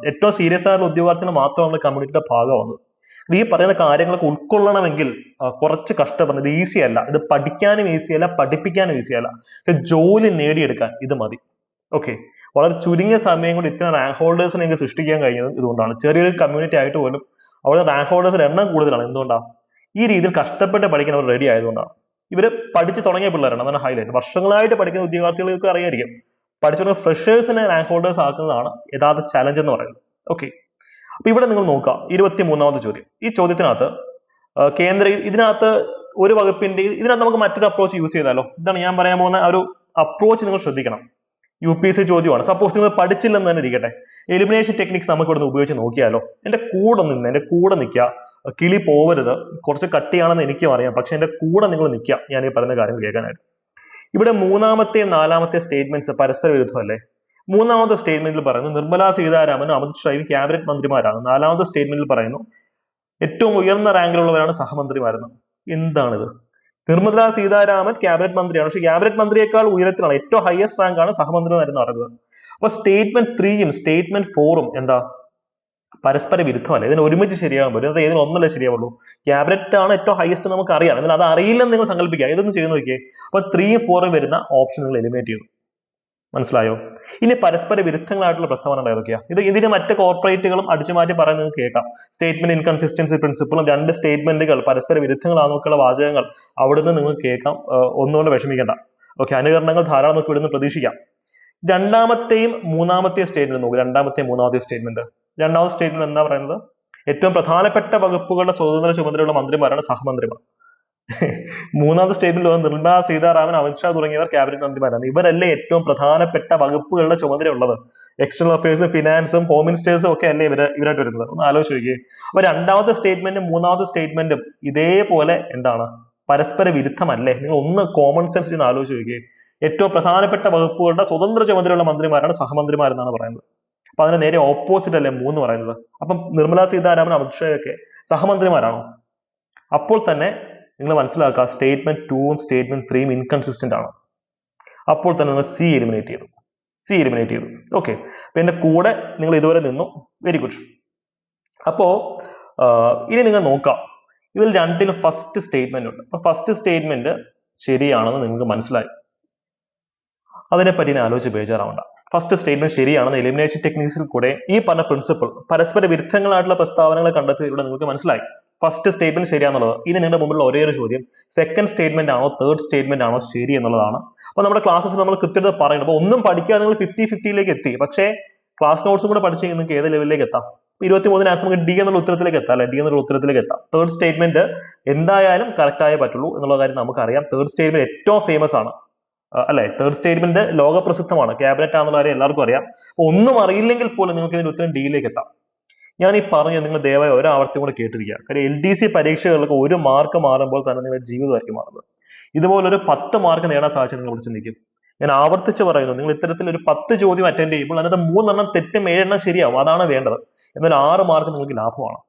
ഏറ്റവും സീരിയസ് ആയിട്ടുള്ള ഉദ്യോഗാർത്ഥികൾ മാത്രമാണ് കമ്മ്യൂണിറ്റിയുടെ ഭാഗമാവുന്നത്. ഈ പറയുന്ന കാര്യങ്ങളൊക്കെ ഉൾക്കൊള്ളണമെങ്കിൽ കുറച്ച് കഷ്ടപ്പെടണം. ഇത് ഈസി അല്ല. ഇത് പഠിക്കാനും ഈസി അല്ല പഠിപ്പിക്കാനും ഈസി അല്ല. ജോലി നേടിയെടുക്കാൻ ഇത് മതി. ഓക്കെ വളരെ ചുരുങ്ങിയ സമയം കൊണ്ട് ഇത്ര റാങ്ക് ഹോൾഡേഴ്സിനെ നിങ്ങൾക്ക് സൃഷ്ടിക്കാൻ കഴിഞ്ഞത് ഇതുകൊണ്ടാണ്. ചെറിയൊരു കമ്മ്യൂണിറ്റി ആയിട്ട് പോലും അവിടെ റാങ്ക് ഹോൾഡേഴ്സിന്റെ എണ്ണം കൂടുതലാണ്. എന്തുകൊണ്ടാണ് ഈ രീതിയിൽ കഷ്ടപ്പെട്ട് പഠിക്കാൻ അവർ റെഡി ആയതുകൊണ്ടാണ്. ഇവർ പഠിച്ചു തുടങ്ങിയ പിള്ളേരാണ്. അതാണ് ഹൈലൈറ്റ് വർഷങ്ങളായിട്ട് പഠിക്കുന്ന ഉദ്യോഗാർത്ഥികൾക്ക് അറിയായിരിക്കും. പഠിച്ചു ഫ്രഷേഴ്സിനെ റാങ്ക് ഹോൾഡേഴ്സ് ആക്കുന്നതാണ് യഥാർത്ഥ ചലഞ്ച് എന്ന് പറയുന്നത്. ഓക്കെ അപ്പൊ ഇവിടെ നിങ്ങൾ നോക്കുക. ഇരുപത്തി മൂന്നാമത്തെ ചോദ്യം. ഈ ചോദ്യത്തിനകത്ത് കേന്ദ്ര ഇതിനകത്ത് ഒരു വകുപ്പിന്റെ ഇതിനകത്ത് നമുക്ക് മറ്റൊരു അപ്രോച്ച് യൂസ് ചെയ്താലോ? ഇതാണ് ഞാൻ പറയാൻ പോകുന്ന ഒരു അപ്രോച്ച് നിങ്ങൾ ശ്രദ്ധിക്കണം. യു പി എസ് സി ചോദ്യമാണ്. സപ്പോസ് നിങ്ങൾ പഠിച്ചില്ലെന്ന് തന്നെ ഇരിക്കട്ടെ. എലിമിനേഷൻ ടെക്നിക്സ് നമുക്ക് ഇവിടുന്ന് ഉപയോഗിച്ച് നോക്കിയാലോ? എന്റെ കൂടെ നിന്ന് എന്റെ കൂടെ നിൽക്കുക കിളി പോവരുത്. കുറച്ച് കട്ടിയാണെന്ന് എനിക്കും അറിയാം. പക്ഷെ എന്റെ കൂടെ നിങ്ങൾ നിൽക്കുക ഞാൻ ഈ പറയുന്ന കാര്യം കേൾക്കാനായിട്ട്. ഇവിടെ മൂന്നാമത്തെയും നാലാമത്തെ സ്റ്റേറ്റ്മെന്റ്സ് പരസ്പര വിരുദ്ധമല്ലേ? മൂന്നാമത്തെ സ്റ്റേറ്റ്മെന്റിൽ പറയുന്നു നിർമ്മലാ സീതാരാമനും അമിത് ഷായും ക്യാബിനറ്റ് മന്ത്രിമാരാണ്. നാലാമത്തെ സ്റ്റേറ്റ്മെന്റിൽ പറയുന്നു ഏറ്റവും ഉയർന്ന റാങ്കിലുള്ളവരാണ് സഹമന്ത്രിമാരെന്ന്. എന്താണിത്? നിർമ്മലാ സീതാരാമൻ ക്യാബിനറ്റ് മന്ത്രിയാണ്. പക്ഷെ ക്യാബിനറ്റ് മന്ത്രിയേക്കാൾ ഉയരത്തിലാണ്. ഏറ്റവും ഹയസ്റ്റ് റാങ്ക് ആണ് സഹമന്ത്രി എന്ന് പറയുന്നത്. അപ്പൊ സ്റ്റേറ്റ്മെന്റ് ത്രീയും സ്റ്റേറ്റ്മെന്റ് ഫോറും എന്താ? പരസ്പര വിരുദ്ധമല്ല? ഇതിന് ഒരുമിച്ച് ശരിയാകാൻ പറ്റും. അത് ഏതിന് ഒന്നല്ലേ ശരിയാവുള്ളൂ. ക്യാബിനറ്റ് ആണ് ഏറ്റവും ഹയസ്റ്റ് നമുക്ക് അറിയാം. എന്നാൽ അത് അറിയില്ലെന്ന് നിങ്ങൾ സങ്കല്പിക്കുക. ഇതൊന്നും ചെയ്ത് നോക്കിയേ? അപ്പൊ ത്രീയും ഫോറും വരുന്ന ഓപ്ഷൻ നിങ്ങൾ എലിമിനേറ്റ് ചെയ്തു. മനസ്സിലായോ? ഇനി പരസ്പര വിരുദ്ധങ്ങളായിട്ടുള്ള പ്രസ്താവനകൾ ഏതൊക്കെയാ? ഇത് ഇതിന് മറ്റ് കോർപ്പറേറ്റുകളും അടിച്ചുമാറ്റി പറയുന്നത് കേൾക്കാം. സ്റ്റേറ്റ്മെന്റ് ഇൻകൺസിസ്റ്റൻസി പ്രിൻസിപ്പിളും രണ്ട് സ്റ്റേറ്റ്മെന്റുകൾ പരസ്പര വിരുദ്ധങ്ങളാണെന്നൊക്കെയുള്ള വാചകങ്ങൾ അവിടുന്ന് നിങ്ങൾക്ക് കേൾക്കാം. ഒന്നുകൊണ്ട് വിഷമിക്കേണ്ട. ഓക്കെ അനുകരണങ്ങൾ ധാരാളം നമുക്ക് ഇവിടുന്ന് പ്രതീക്ഷിക്കാം. രണ്ടാമത്തെയും മൂന്നാമത്തെയും സ്റ്റേറ്റ്മെന്റ് നോക്കുക രണ്ടാമത്തെയും മൂന്നാമത്തെയും സ്റ്റേറ്റ്മെന്റ് രണ്ടാമത്തെ സ്റ്റേറ്റ്മെന്റ് എന്താ പറയുന്നത്? ഏറ്റവും പ്രധാനപ്പെട്ട വകുപ്പുകളുടെ സ്വതന്ത്ര ചുമതലയുള്ള മന്ത്രിമാരാണ് സഹമന്ത്രിമാർ. (laughs) മൂന്നാമത്തെ സ്റ്റേറ്റ്മെന്റ് നിർമ്മല സീതാരാമൻ അമിത്ഷാ തുടങ്ങിയവർ ക്യാബിനറ്റ് മന്ത്രിമാരാണ്. ഇവരല്ലേ ഏറ്റവും പ്രധാനപ്പെട്ട വകുപ്പുകളുടെ ചുമതലയുള്ളത്. എക്സ്റ്റേണൽ അഫയേഴ്സും ഫിനാൻസും ഹോം മിനിസ്റ്റേഴ്സും ഒക്കെ അല്ലേ ഇവർ ഇവരായിട്ട് വരുന്നത്? ഒന്ന് ആലോചിച്ച് നോക്കിയേ. അപ്പൊ രണ്ടാമത്തെ സ്റ്റേറ്റ്മെന്റും മൂന്നാമത്തെ സ്റ്റേറ്റ്മെന്റും ഇതേപോലെ എന്താണ്? പരസ്പര വിരുദ്ധമല്ലേ? നിങ്ങൾ ഒന്ന് കോമൺ സെൻസ് ഒന്ന് ആലോചിച്ച് നോക്കിയേ. ഏറ്റവും പ്രധാനപ്പെട്ട വകുപ്പുകളുടെ സ്വതന്ത്ര ചുമതലയുള്ള മന്ത്രിമാരാണ് സഹമന്ത്രിമാരെന്നാണ് പറയുന്നത്. അപ്പൊ അതിന് നേരെ ഓപ്പോസിറ്റ് അല്ലേ മൂന്ന് പറയുന്നത്? അപ്പം നിർമ്മല സീതാരാമൻ അമിത്ഷായൊക്കെ സഹമന്ത്രിമാരാണോ? അപ്പോൾ തന്നെ നിങ്ങൾ മനസ്സിലാക്കുക സ്റ്റേറ്റ്മെന്റ് ടൂവും സ്റ്റേറ്റ്മെന്റ് ത്രീയും ഇൻകൺസിസ്റ്റന്റ് ആണ്. അപ്പോൾ തന്നെ നിങ്ങൾ സി എലിമിനേറ്റ് ചെയ്തു. സി എലിമിനേറ്റ് ചെയ്തു. ഓക്കെ എന്റെ കൂടെ നിങ്ങൾ ഇതുവരെ നിന്നു. വെരി ഗുഡ് അപ്പോ ഇനി നിങ്ങൾ നോക്കാം ഇതിൽ രണ്ടിലും ഫസ്റ്റ് സ്റ്റേറ്റ്മെന്റ് ഉണ്ട്. അപ്പൊ ഫസ്റ്റ് സ്റ്റേറ്റ്മെന്റ് ശരിയാണെന്ന് നിങ്ങൾക്ക് മനസ്സിലായി. അതിനെപ്പറ്റി ഇനി ആലോചിച്ച് ബേജാറാവണ്ട. ഫസ്റ്റ് സ്റ്റേറ്റ്മെന്റ് ശരിയാണെന്ന് എലിമിനേഷൻ ടെക്നീക്സിൽ കൂടെ ഈ പറഞ്ഞ പ്രിൻസിപ്പിൾ പരസ്പര വിരുദ്ധങ്ങളായിട്ടുള്ള പ്രസ്താവനകൾ കണ്ടെത്തിയതിലൂടെ നിങ്ങൾക്ക് മനസ്സിലായി. ഫസ്റ്റ് സ്റ്റേറ്റ്മെന്റ് ശരിയാന്നുള്ളത്. ഇനി നിങ്ങളുടെ മുമ്പിലുള്ള ഒരേ ഒരു ചോദ്യം സെക്കൻഡ് സ്റ്റേറ്റ്മെന്റ് ആണോ തേർഡ് സ്റ്റേറ്റ്മെന്റ് ആണോ ശരി എന്നുള്ളതാണ്. അപ്പൊ നമ്മുടെ ക്ലാസ്സസ് നമ്മൾ കൃത്യത പറയുന്നത് അപ്പൊ ഒന്നും പഠിക്കാതെ നിങ്ങൾ ഫിഫ്റ്റി ഫിഫ്റ്റിയിലേക്ക് എത്തി. പക്ഷേ ക്ലാസ് നോട്ട്സും കൂടെ പഠിച്ച് നിങ്ങൾക്ക് ഏത് ലെവലിലേക്ക് എത്താം? ഇരുപത്തി മൂന്നിന് ആൻസർ നമുക്ക് ഡി എന്നുള്ള ഉത്തരത്തിലേക്ക് എത്താം അല്ലെ? ഡി എന്നുള്ള ഉത്തരത്തിലേക്ക് എത്താം. തേർഡ് സ്റ്റേറ്റ്മെന്റ് എന്തായാലും കറക്റ്റ് ആയേ പറ്റുള്ളൂ എന്നുള്ള കാര്യം നമുക്കറിയാം. തേർഡ് സ്റ്റേറ്റ്മെന്റ് ഏറ്റവും ഫേമസ് ആണ്. അല്ലെ? Third statement ലോകപ്രസിദ്ധമാണ്. ക്യാബിനറ്റ് ആണെന്നുള്ള കാര്യം എല്ലാവർക്കും അറിയാം. ഒന്നും അറിയില്ലെങ്കിൽ പോലും നിങ്ങൾക്ക് ഇതിന്റെ ഉത്തരം ഡിയിലേക്ക് എത്താം. ഞാൻ ഈ പറഞ്ഞ നിങ്ങൾ ദയവായി ഒരാവർത്തി കൂടെ കേട്ടിരിക്കുക. കാര്യം എൽ ഡി സി പരീക്ഷകൾക്ക് ഒരു മാർക്ക് മാറുമ്പോൾ തന്നെ നിങ്ങളുടെ ജീവിതമായിരിക്കും മാറുന്നത്. ഇതുപോലെ ഒരു പത്ത് മാർക്ക് നേടാൻ സാധിച്ചാൽ നിങ്ങൾ ഇവിടെ നിൽക്കും. ഞാൻ ആവർത്തിച്ച് പറയുന്നു നിങ്ങൾ ഇത്തരത്തിൽ ഒരു പത്ത് ചോദ്യം അറ്റൻഡ് ചെയ്യുമ്പോൾ അതിനകത്ത് മൂന്നെണ്ണം തെറ്റും ഏഴെണ്ണം ശരിയാവും. അതാണ് വേണ്ടത്. എന്നാൽ ആറ് മാർക്ക് നിങ്ങൾക്ക് ലാഭമാണ്.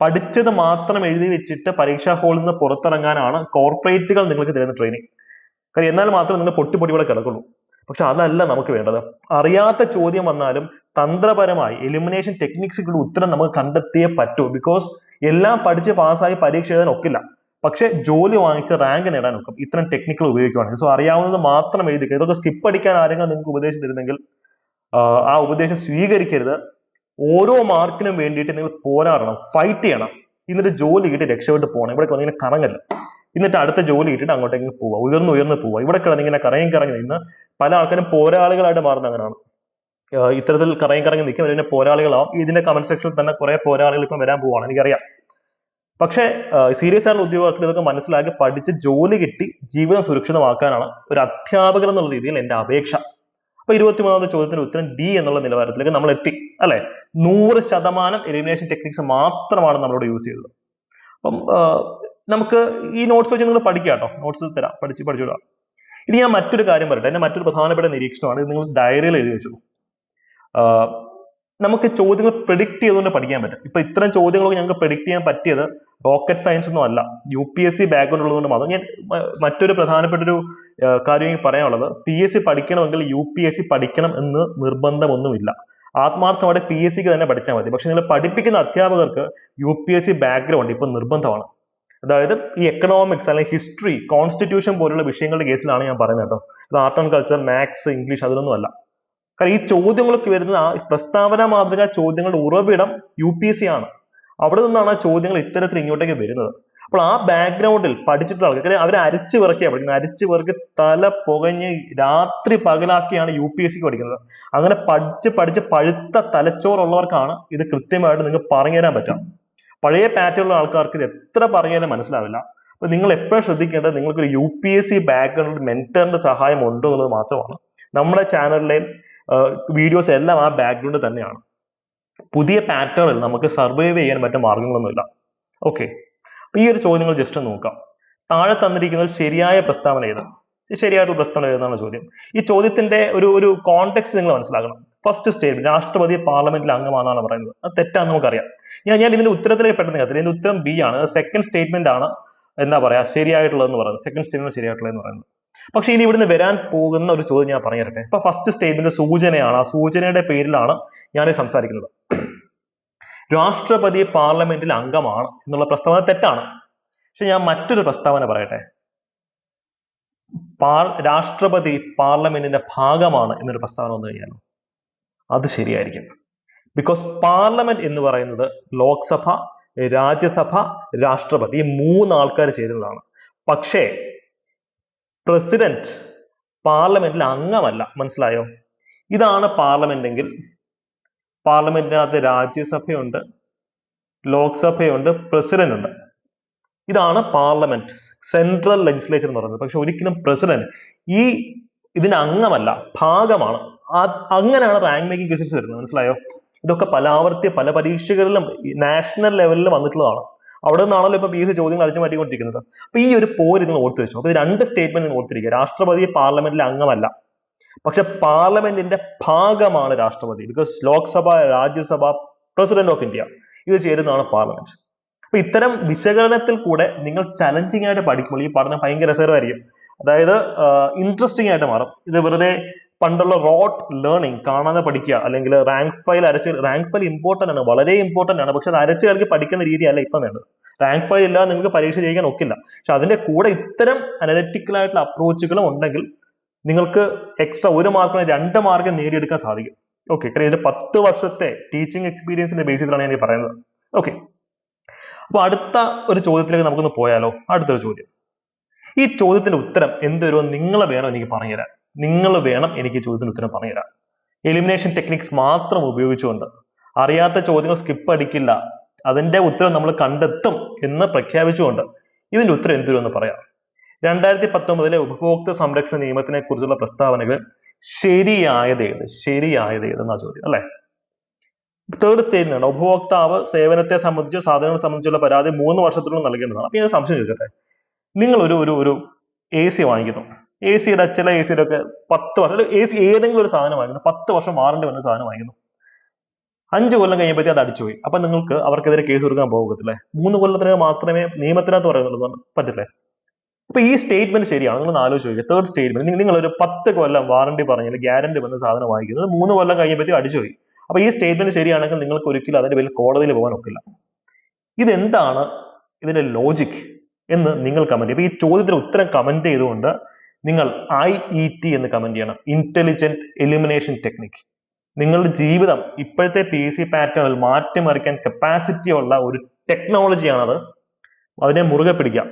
പഠിച്ചത് മാത്രം എഴുതി വെച്ചിട്ട് പരീക്ഷാ ഹാളിൽ നിന്ന് പുറത്തിറങ്ങാനാണ് കോർപ്പറേറ്റുകൾ നിങ്ങൾക്ക് തരുന്ന ട്രെയിനിങ് കാര്യം എന്നാൽ മാത്രമേ നിങ്ങൾ പൊട്ടിപ്പൊടി പൊട്ടി ഇവിടെ കിടക്കുള്ളൂ. പക്ഷെ അതല്ല നമുക്ക് വേണ്ടത്. അറിയാത്ത ചോദ്യം വന്നാലും തന്ത്രപരമായി എലിമിനേഷൻ ടെക്നിക്സിലുള്ള ഉത്തരം നമുക്ക് കണ്ടെത്തിയേ പറ്റൂ. ബിക്കോസ് എല്ലാം പഠിച്ച് പാസ്സായി പരീക്ഷ എഴുതാൻ ഒക്കില്ല. പക്ഷെ ജോലി വാങ്ങിച്ച് റാങ്ക് നേടാൻ ഒക്കും. ഇത്തരം ടെക്നിക്കൽ ഉപയോഗിക്കുകയാണെങ്കിൽ സോ അറിയാവുന്നത് മാത്രം എഴുതിക്കുക ഇതൊക്കെ സ്കിപ്പ് അടിക്കാൻ ആരെങ്കിലും നിങ്ങൾക്ക് ഉപദേശം തരുന്നെങ്കിൽ ആ ഉപദേശം സ്വീകരിക്കരുത്. ഓരോ മാർക്കിനും വേണ്ടിയിട്ട് നിങ്ങൾ പോരാടണം. ഫൈറ്റ് ചെയ്യണം. എന്നിട്ട് ജോലി കിട്ടി രക്ഷപ്പെട്ട് പോകണം. ഇവിടെ ഇങ്ങനെ കറങ്ങല്ല എന്നിട്ട് അടുത്ത ജോലി കിട്ടിയിട്ട് അങ്ങോട്ടേക്ക് പോവുക. ഉയർന്നു ഉയർന്നു പോവുക. ഇവിടെ കിടന്ന് ഇങ്ങനെ കറങ്ങി കറങ്ങി നിന്ന് പല ആൾക്കാരും പോരാളികളായിട്ട് മാറുന്ന അങ്ങനെയാണ്. ഇത്തരത്തിൽ കറങ്ങി കറങ്ങി നിൽക്കും ഇതിന്റെ പോരാളികളാവും. ഇതിന്റെ കമന്റ് സെക്ഷനിൽ തന്നെ കുറെ പോരാളികൾ ഇപ്പം വരാൻ പോവാണ് എനിക്കറിയാം. പക്ഷേ സീരിയസ് ആയിട്ടുള്ള ഉദ്യോഗാർത്ഥികൾ ഇതൊക്കെ മനസ്സിലാക്കി പഠിച്ച് ജോലി കിട്ടി ജീവിതം സുരക്ഷിതമാക്കാനാണ് ഒരു അധ്യാപകർ എന്നുള്ള രീതിയിൽ എന്റെ അപേക്ഷ. അപ്പൊ ഇരുപത്തിമൂന്നാമത്തെ ചോദ്യത്തിന് ഉത്തരം ഡി എന്നുള്ള നിലവാരത്തിലേക്ക് നമ്മൾ എത്തി അല്ലെ? നൂറ് ശതമാനം എലിമിനേഷൻ ടെക്നിക്സ് മാത്രമാണ് നമ്മളോട് യൂസ് ചെയ്തത്. അപ്പം നമുക്ക് ഈ നോട്ട്സ് വെച്ച് നിങ്ങൾ പഠിക്കുക കേട്ടോ. നോട്ട്സ് തരാം പഠിച്ച് പഠിച്ചു ഇനി ഞാൻ മറ്റൊരു കാര്യം പറയട്ടെ. എന്റെ മറ്റൊരു പ്രധാനപ്പെട്ട നിരീക്ഷണമാണ് നിങ്ങൾ ഡയറിയിൽ എഴുതി വെച്ചു ആഹ് നമുക്ക് ചോദ്യങ്ങൾ പ്രിഡിക്റ്റ് ചെയ്തുകൊണ്ട് പഠിക്കാൻ പറ്റും. ഇപ്പൊ ഇത്തരം ചോദ്യങ്ങളൊക്കെ ഞങ്ങൾക്ക് പ്രിഡിക്റ്റ് ചെയ്യാൻ പറ്റിയത് റോക്കറ്റ് സയൻസ് ഒന്നും അല്ല. U P S C background ഉള്ളതുകൊണ്ട് മാത്രം. ഞാൻ മറ്റൊരു പ്രധാനപ്പെട്ട ഒരു കാര്യം എനിക്ക് പറയാനുള്ളത്. പി എസ് സി പഠിക്കണമെങ്കിൽ യു പി എസ് സി പഠിക്കണം എന്ന് നിർബന്ധമൊന്നുമില്ല. ആത്മാർത്ഥമായിട്ട് പി എസ് സിക്ക് തന്നെ പഠിച്ചാൽ മതി. പക്ഷെ നിങ്ങൾ പഠിപ്പിക്കുന്ന അധ്യാപകർക്ക് U P S C background ഇപ്പൊ നിർബന്ധമാണ്. അതായത് ഈ എക്കണോമിക്സ് അല്ലെങ്കിൽ ഹിസ്റ്ററി കോൺസ്റ്റിറ്റ്യൂഷൻ പോലുള്ള വിഷയങ്ങളുടെ കേസിലാണ് ഞാൻ പറയുന്നത് കേട്ടോ. ഇത് art and culture maths English അതിലൊന്നും അല്ല. കാരണം ഈ ചോദ്യങ്ങളൊക്കെ വരുന്ന ആ പ്രസ്താവന മാതൃക ചോദ്യങ്ങളുടെ ഉറവിടം യു പി എസ് സി ആണ്. അവിടെ നിന്നാണ് ആ ചോദ്യങ്ങൾ ഇത്തരത്തിൽ ഇങ്ങോട്ടേക്ക് വരുന്നത്. അപ്പോൾ ആ ബാക്ക്ഗ്രൗണ്ടിൽ പഠിച്ചിട്ടുള്ള ആൾക്കാർ അവർ അരച്ചു വിറക്കിയാണ് പഠിക്കുന്നത്. അരച്ചു വിറക്കി തല പുകഞ്ഞ് രാത്രി പകലാക്കിയാണ് യു പി എസ് സിക്ക് പഠിക്കുന്നത്. അങ്ങനെ പഠിച്ച് പഠിച്ച് പഴുത്ത തലച്ചോറുള്ളവർക്കാണ് ഇത് കൃത്യമായിട്ട് നിങ്ങൾക്ക് പറഞ്ഞു തരാൻ പറ്റുക. പഴയ പാറ്റേണുള്ള ആൾക്കാർക്ക് ഇത് എത്ര പറഞ്ഞാലും മനസ്സിലാവില്ല. അപ്പൊ നിങ്ങൾ എപ്പോഴും ശ്രദ്ധിക്കേണ്ടത്? നിങ്ങൾക്ക് യു പി എസ് സി ബാക്ക്ഗ്രൗണ്ടിൽ മെന്ററിന്റെ സഹായം ഉണ്ടോ എന്നുള്ളത് മാത്രമാണ്. നമ്മുടെ ചാനലിലെയും വീഡിയോസ് എല്ലാം ആ ബാക്ക്ഗ്രൗണ്ട് തന്നെയാണ്. പുതിയ പാറ്റേണിൽ നമുക്ക് സർവൈവ് ചെയ്യാൻ പറ്റുന്ന മാർഗങ്ങളൊന്നുമില്ല ഓക്കെ ഈ ഒരു ചോദ്യങ്ങൾ ജസ്റ്റ് നോക്കാം. താഴെ തന്നിരിക്കുന്നതിൽ ശരിയായ പ്രസ്താവന ഏത്? ശരിയായിട്ടുള്ള പ്രസ്താവന ഏതെന്നാണ് ചോദ്യം. ഈ ചോദ്യത്തിന്റെ ഒരു ഒരു കോണ്ടെക്സ്റ്റ് നിങ്ങൾ മനസ്സിലാക്കണം. ഫസ്റ്റ് സ്റ്റേറ്റ് രാഷ്ട്രപതി പാർലമെന്റിലെ അംഗമാണെന്നാണ് പറയുന്നത്. അത് തെറ്റാന്ന് നമുക്കറിയാം. ഞാൻ ഞാൻ ഇതിന്റെ ഉത്തരത്തിലേക്ക് പെട്ടെന്ന് കത്തില്ല ഇതിന്റെ ഉത്തരം ബി ആണ്. സെക്കൻഡ് സ്റ്റേറ്റ്മെന്റ് ആണ് എന്താ പറയാ ശരിയായിട്ടുള്ളതെന്ന് പറയുന്നത്. സെക്കൻഡ് സ്റ്റേറ്റ്മെന്റ് ശരിയായിട്ടുള്ളതെന്ന് പറയുന്നത്. പക്ഷെ ഇനി ഇവിടുന്ന് വരാൻ പോകുന്ന ഒരു ചോദ്യം ഞാൻ പറഞ്ഞു തരട്ടെ ഇപ്പൊ ഫസ്റ്റ് സ്റ്റേറ്റ്മെന്റ് സൂചനയാണ്. ആ സൂചനയുടെ പേരിലാണ് ഞാൻ സംസാരിക്കുന്നത്. രാഷ്ട്രപതി പാർലമെന്റിൽ അംഗമാണ് എന്നുള്ള പ്രസ്താവന തെറ്റാണ്. പക്ഷെ ഞാൻ മറ്റൊരു പ്രസ്താവന പറയട്ടെ. പാർ രാഷ്ട്രപതി പാർലമെന്റിന്റെ ഭാഗമാണ് എന്നൊരു പ്രസ്താവന വന്നു കഴിഞ്ഞാൽ അത് ശരിയായിരിക്കും. ബിക്കോസ് പാർലമെന്റ് എന്ന് പറയുന്നത് ലോക്സഭ രാജ്യസഭ രാഷ്ട്രപതി മൂന്ന് ആൾക്കാർ ചേരുന്നതാണ്. പക്ഷേ പ്രസിഡന്റ് പാർലമെന്റിൽ അംഗമല്ല. മനസ്സിലായോ? ഇതാണ് പാർലമെന്റ് എങ്കിൽ പാർലമെന്റിനകത്ത് രാജ്യസഭയുണ്ട് ലോക്സഭയുണ്ട് പ്രസിഡന്റ് ഉണ്ട് ഇതാണ് പാർലമെന്റ് സെൻട്രൽ ലെജിസ്ലേച്ചർ എന്ന് പറയുന്നത്. പക്ഷെ ഒരിക്കലും പ്രസിഡന്റ് ഈ ഇതിന് അംഗമല്ല ഭാഗമാണ്. അങ്ങനെയാണ് റാങ്ക് മേക്കിംഗ് ക്വസ്റ്റ്യൻസ് വരുന്നത്. മനസ്സിലായോ? ഇതൊക്കെ പലാവർത്തി പല പരീക്ഷകളിലും നാഷണൽ ലെവലിൽ വന്നിട്ടുള്ളതാണ്. അവിടെ നിന്നാണല്ലോ ഇപ്പൊ പി എസ് ചോദ്യങ്ങൾ അടിച്ചു മാറ്റിക്കൊണ്ടിരിക്കുന്നത്. അപ്പൊ ഈ ഒരു പോര് നിങ്ങൾ ഓർത്തു വെച്ചു. അപ്പൊ രണ്ട് സ്റ്റേറ്റ്മെന്റ് നിങ്ങൾ ഓർത്തിരിക്കുക. രാഷ്ട്രപതി പാർലമെന്റിലെ അംഗമല്ല. പക്ഷെ പാർലമെന്റിന്റെ ഭാഗമാണ് രാഷ്ട്രപതി. Because Lok Sabha Rajya Sabha president of India ഇത് ചേരുന്നതാണ് പാർലമെന്റ് അപ്പൊ ഇത്തരം വിശകലനത്തിൽ കൂടെ നിങ്ങൾ ചലഞ്ചിങ് ആയിട്ട് പഠിക്കുമ്പോൾ ഈ പഠനം ഭയങ്കര രസകരമായിരിക്കും. അതായത് ഇൻട്രസ്റ്റിംഗ് ആയിട്ട് മാറും. ഇത് വെറുതെ പണ്ടുള്ള റോട്ട് ലേണിംഗ് കാണാതെ പഠിക്കുക അല്ലെങ്കിൽ റാങ്ക് ഫയൽ അരച്ച് റാങ്ക് ഫയൽ ഇമ്പോർട്ടന്റ് ആണ് വളരെ ഇമ്പോർട്ടന്റ് ആണ്. പക്ഷെ അത് അരച്ച് കലക്കി പഠിക്കുന്ന രീതിയല്ല ഇപ്പം വേണ്ടത്. റാങ്ക് ഫയൽ ഇല്ലാതെ നിങ്ങൾക്ക് പരീക്ഷ ജയിക്കാൻ ഒക്കില്ല. പക്ഷെ അതിന്റെ കൂടെ ഇത്തരം അനലിറ്റിക്കൽ ആയിട്ടുള്ള അപ്രോച്ചുകളും ഉണ്ടെങ്കിൽ നിങ്ങൾക്ക് എക്സ്ട്രാ ഒരു മാർക്കിന് രണ്ട് മാർക്ക് നേടിയെടുക്കാൻ സാധിക്കും. ഓക്കെ കാര്യം ഇതിന്റെ പത്ത് വർഷത്തെ ടീച്ചിങ് എക്സ്പീരിയൻസിന്റെ ബേസിസിലാണ് ഞാൻ പറയുന്നത്. ഓക്കെ അപ്പൊ അടുത്ത ഒരു ചോദ്യത്തിലേക്ക് നമുക്കൊന്ന് പോയാലോ? അടുത്തൊരു ചോദ്യം. ഈ ചോദ്യത്തിന്റെ ഉത്തരം എന്ത് വരുമോ നിങ്ങൾ വേണം എനിക്ക് പറഞ്ഞുതരാൻ. നിങ്ങൾ വേണം എനിക്ക് ചോദ്യത്തിന് ഉത്തരം പറഞ്ഞുതരാൻ. എലിമിനേഷൻ ടെക്നിക്സ് മാത്രം ഉപയോഗിച്ചുകൊണ്ട് അറിയാത്ത ചോദ്യങ്ങൾ സ്കിപ്പ് അടിക്കില്ല. അതിന്റെ ഉത്തരം നമ്മൾ കണ്ടെത്തും എന്ന് പ്രഖ്യാപിച്ചുകൊണ്ട് ഇതിന്റെ ഉത്തരം എന്ത് വരുമെന്ന് പറയാം. രണ്ടായിരത്തി പത്തൊമ്പതിലെ ഉപഭോക്തൃ സംരക്ഷണ നിയമത്തിനെ കുറിച്ചുള്ള പ്രസ്താവനകൾ ശരിയായത് ഏത്? ശരിയായത് ഏത് എന്നാ ചോദ്യം അല്ലെ? തേർഡ് സ്റ്റേറ്റ്മെന്റ് ഉപഭോക്താവ് സേവനത്തെ സംബന്ധിച്ചോ സാധനങ്ങളെ സംബന്ധിച്ചുള്ള പരാതി മൂന്ന് വർഷത്തിനുള്ളിൽ നൽകേണ്ടതാണ്. അപ്പൊ ഞാൻ സംശയം ചോദിക്കട്ടെ? നിങ്ങൾ ഒരു ഒരു എ സി വാങ്ങിക്കുന്നു. എ സിയുടെ ചില എ സിയുടെ ഒക്കെ പത്ത് വർഷം. എ സി ഏതെങ്കിലും ഒരു സാധനം വാങ്ങിക്കുന്നു പത്ത് വർഷം വാറണ്ടി വന്ന സാധനം വാങ്ങിക്കുന്നു അഞ്ച് കൊല്ലം കഴിയുമ്പോഴത്തേ അത് അടിച്ചുപോയി. അപ്പൊ നിങ്ങൾക്ക് അവർക്കെതിരെ കേസ് കൊടുക്കാൻ പോകത്തില്ലേ? മൂന്ന് കൊല്ലത്തിന് മാത്രമേ നിയമത്തിനകത്ത് പറയുന്നുള്ളൂ. പറ്റില്ലേ? അപ്പൊ ഈ സ്റ്റേറ്റ്മെന്റ് ശരിയാണ്. നിങ്ങൾ ആലോചിച്ച് നോക്കുക തേർഡ് സ്റ്റേറ്റ്മെന്റ് നിങ്ങൾ ഒരു പത്ത് കൊല്ലം വാറണ്ടി പറഞ്ഞാൽ ഗ്യാരണ്ടി വന്ന സാധനം വാങ്ങിക്കുന്നത് മൂന്ന് കൊല്ലം കഴിയുമ്പോഴത്തേക്ക് അടിച്ചുപോയി. അപ്പൊ ഈ സ്റ്റേറ്റ്മെന്റ് ശരിയാണെങ്കിൽ നിങ്ങൾക്ക് ഒരിക്കലും അതിന്റെ പേരിൽ കോടതിയിൽ പോകാൻ ഒക്കില്ല. ഇതെന്താണ് ഇതിന്റെ ലോജിക് എന്ന് നിങ്ങൾ കമന്റ് ചെയ്യും. ഈ ചോദ്യത്തിന് ഉത്തരം കമന്റ് ചെയ്തുകൊണ്ട് നിങ്ങൾ ഐ ഇ ടി എന്ന് കമന്റ് ചെയ്യണം. ഇന്റലിജന്റ് എലിമിനേഷൻ ടെക്നിക് നിങ്ങളുടെ ജീവിതം ഇപ്പോഴത്തെ പി സി പാറ്റേണിൽ മാറ്റിമറിക്കാൻ കപ്പാസിറ്റി ഉള്ള ഒരു ടെക്നോളജിയാണത് അതിനെ മുറുകെ പിടിക്കാം.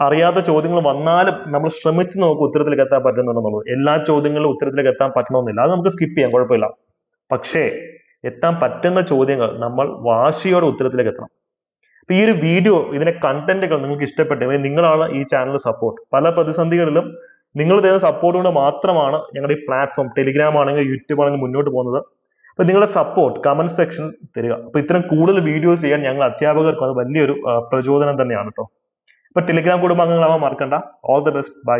അറിയാത്ത ചോദ്യങ്ങൾ വന്നാലും നമ്മൾ ശ്രമിച്ചു നോക്കും ഉത്തരത്തിലേക്ക് എത്താൻ പറ്റുന്നുണ്ടെന്നുള്ളത് എല്ലാ ചോദ്യങ്ങളിലും ഉത്തരത്തിലേക്ക് എത്താൻ പറ്റണമെന്നില്ല. അത് നമുക്ക് സ്കിപ്പ് ചെയ്യാം. കുഴപ്പമില്ല. പക്ഷേ എത്താൻ പറ്റുന്ന ചോദ്യങ്ങൾ നമ്മൾ വാശിയോടെ ഉത്തരത്തിലേക്ക് എത്തണം. ഈ ഒരു വീഡിയോ ഇതിന്റെ കണ്ടന്റുകൾ നിങ്ങൾക്ക് ഇഷ്ടപ്പെട്ടെങ്കിൽ നിങ്ങളാണ് ഈ ചാനൽ സപ്പോർട്ട് പല പ്രതിസന്ധികളിലും നിങ്ങൾ തരുന്ന സപ്പോർട്ട് കൊണ്ട് മാത്രമാണ് ഞങ്ങളുടെ ഈ പ്ലാറ്റ്ഫോം ടെലിഗ്രാം ആണെങ്കിലും യൂട്യൂബ് ആണെങ്കിലും മുന്നോട്ട് പോകുന്നത്. അപ്പൊ നിങ്ങളുടെ സപ്പോർട്ട് കമന്റ് സെക്ഷൻ തരിക. അപ്പൊ ഇത്തരം കൂടുതൽ വീഡിയോസ് ചെയ്യാൻ ഞങ്ങൾ അധ്യാപകർക്കും അത് വലിയൊരു പ്രചോദനം തന്നെയാണ് കേട്ടോ അപ്പൊ ടെലിഗ്രാം കുടുംബാംഗങ്ങളാവാൻ മറക്കണ്ട. All the best bye